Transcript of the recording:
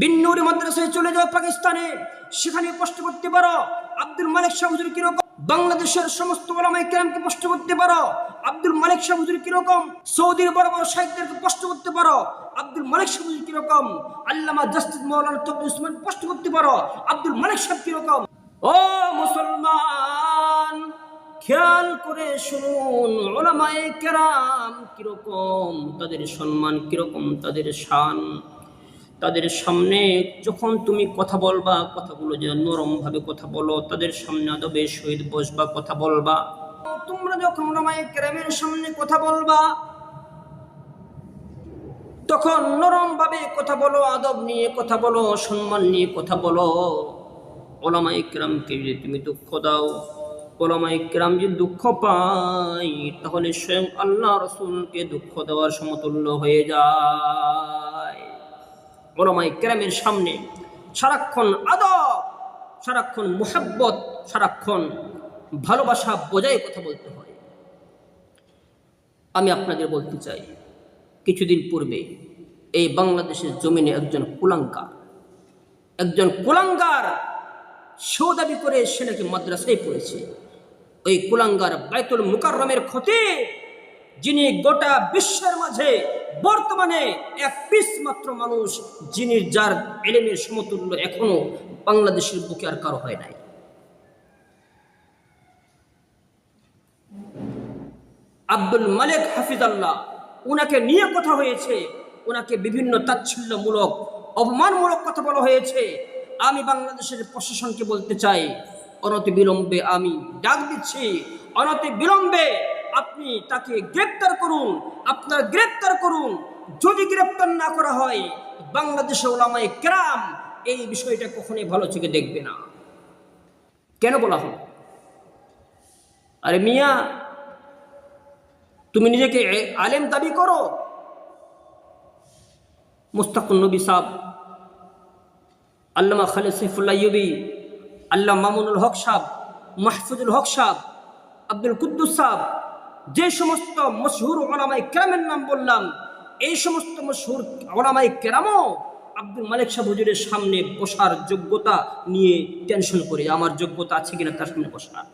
বিন্নুরি মাদ্রাসায় চলে যাও পাকিস্তানে। সেখানে প্রশ্ন করতে পারো, আব্দুল মালিক শাহ কীরকম? বাংলাদেশের সমস্ত ওলামাই কেরামকে প্রশ্ন করতে পারো, আব্দুল মালিক শাহ কীরকম? সৌদির বড় বড় সাহিত্যেরকে প্রশ্ন করতে পারো, আব্দুল মালিক শাহ কীরকম? আল্লামা জাস্টিস মৌলানা তবু উসমান প্রশ্ন করতে পারো, আব্দুল মালিক সাহেব কীরকম? ও মুসলমান, খেয়াল করে শুনুন, ওলামায়ে কেরাম কীরকম? তাদের সম্মান কীরকম? তাদের শান তাদের সামনে যখন তুমি কথা বলবা, কথাগুলো যেন নরমভাবে কথা বলো, তাদের সামনে আদবে শহীদ বসবা, কথা বলবা। তোমরা যখন ওলামায়ে কেরামের সামনে কথা বলবা, তখন নরমভাবে কথা বলো, আদব নিয়ে কথা বলো, সম্মান নিয়ে কথা বলো। ওলামা ইকরামকে যদি তুমি দুঃখ দাও ওলামা ইকরাম যদি দুঃখ পাই তাহলে স্বয়ং আল্লাহ রসুলকে দুঃখ দেওয়ার সমতুল্য হয়ে যায়। ওলামা ইকরামের সামনে। সারাক্ষণ আদব, সারাক্ষণ মোহাব্বত, সারাক্ষণ ভালোবাসা বজায় কথা বলতে হয়। আমি আপনাদের বলতে চাই, কিছুদিন পূর্বে এই বাংলাদেশের জমিনে একজন কুলাঙ্কার একজন কুলাঙ্গার সেও দাবি করে সে নাকি মাদ্রাসায় পড়েছে। ওই কুলাঙ্গার বাইতুল মুকাররমের ক্ষতি যিনি গোটা বিশ্বের মাঝে বর্তমানে এক পিস মাত্র মানুষ, যিনি যার এলেমের সমতুল্য এখনও বাংলাদেশের বুকে আর কারও হয় নাই। আব্দুল মালিক হাফিজাল্লাহ ওনাকে নিয়ে কথা হয়েছে ওনাকে বিভিন্ন তাচ্ছিল্যমূলক, অপমানমূলক কথা বলা হয়েছে। আমি বাংলাদেশের প্রশাসনকে বলতে চাই অনতি বিলম্বে আমি ডাক দিচ্ছি অনতি বিলম্বে আপনি তাকে গ্রেপ্তার করুন, আপনার গ্রেপ্তার করুন। যদি গ্রেপ্তার না করা হয়, বাংলাদেশে ওলামায় ক্রাম এই বিষয়টা কখনোই ভালো চোখে দেখবে না। কেন বলা হলো? আরে মিয়া, তুমি নিজেকে আলেম দাবি করো? মুস্তাকুল নবী সাহ আল্লামা খালেদ সৈফুল্লাহ ইউবি আল্লাহ মামুনুল হক সাহ মাহফুজুল হক সাহ আব্দুল কুদ্দুস সাহ যে সমস্ত মশহুর ওলামাই কেরামের নাম বললাম, এই সমস্ত মশহুর ওলামাই কেরামও আব্দুল মালিক শাহ হুজুরের সামনে বসার যোগ্যতা নিয়ে টেনশন করে, আমার যোগ্যতা আছে কিনা তার সামনে বসার